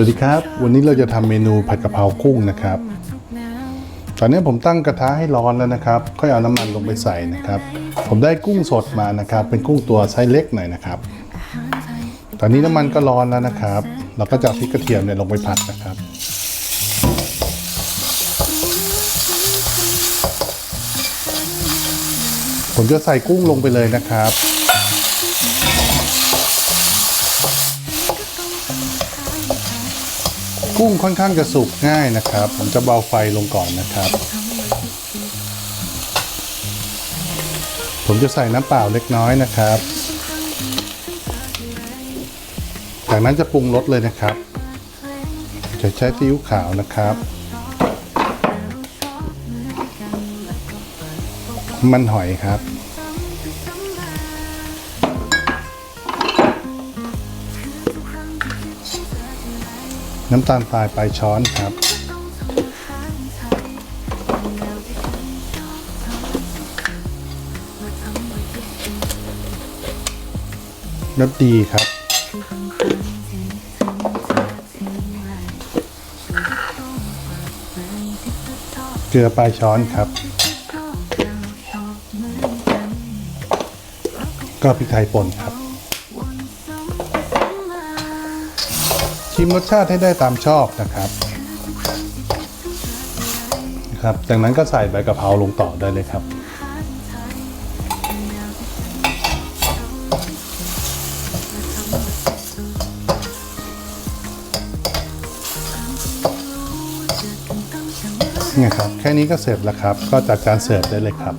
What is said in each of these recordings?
วัสดีครับ วันนี้เราจะทำเมนูผัดกะเพรากุ้งนะครับ ตอนนี้ผมตั้งกระทะให้ร้อนแล้วนะครับ ค่อยเอาน้ำมันลงไปใส่นะครับ ผมได้กุ้งสดมานะครับ เป็นกุ้งตัวไซส์เล็กหน่อยนะครับ ตอนนี้น้ำมันก็ร้อนแล้วนะครับ เราก็จะพริกกระเทียมเนี่ยลงไปผัดนะครับผมจะใส่กุ้งลงไปเลยนะครับ กุ้งค่อนข้างจะสุกง่ายนะครับ ผมจะเบาไฟลงก่อนนะครับ ผมจะใส่น้ำเปล่าเล็กน้อยนะครับ จากนั้นจะปรุงรสเลยนะครับ จะใช้ซีอิ๊วขาวนะครับ มันหอยครับ น้ำตาลทรายปลายช้อนครับน้ำดีครับ เกลือปลายช้อนครับ ก็พริกไทยป่นครับ ชิมรสชาติให้ได้ตามชอบนะครับนะครับ จากนั้นก็ใส่ใบกะเพราลงต่อได้เลยครับนี่ครับแค่นี้ก็เสร็จแล้วครับ ก็จัดจานเสิร์ฟได้เลยครับ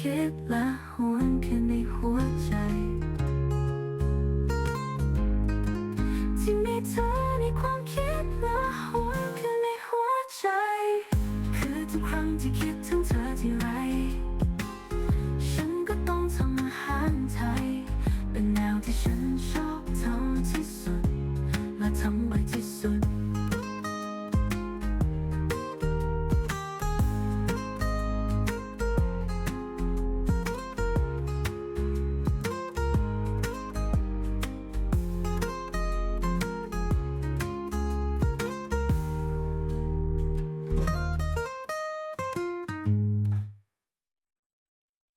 คิดและหวนคืนในหัวใจ ที่มีเธอในความคิดและหวนคืนในหัวใจ คือทุกครั้งที่คิดถึงเธอที่ไรฉันก็ต้องทำอาหารไทย เป็นแนวที่ฉันชอบทำที่สุด และทำบ่อยที่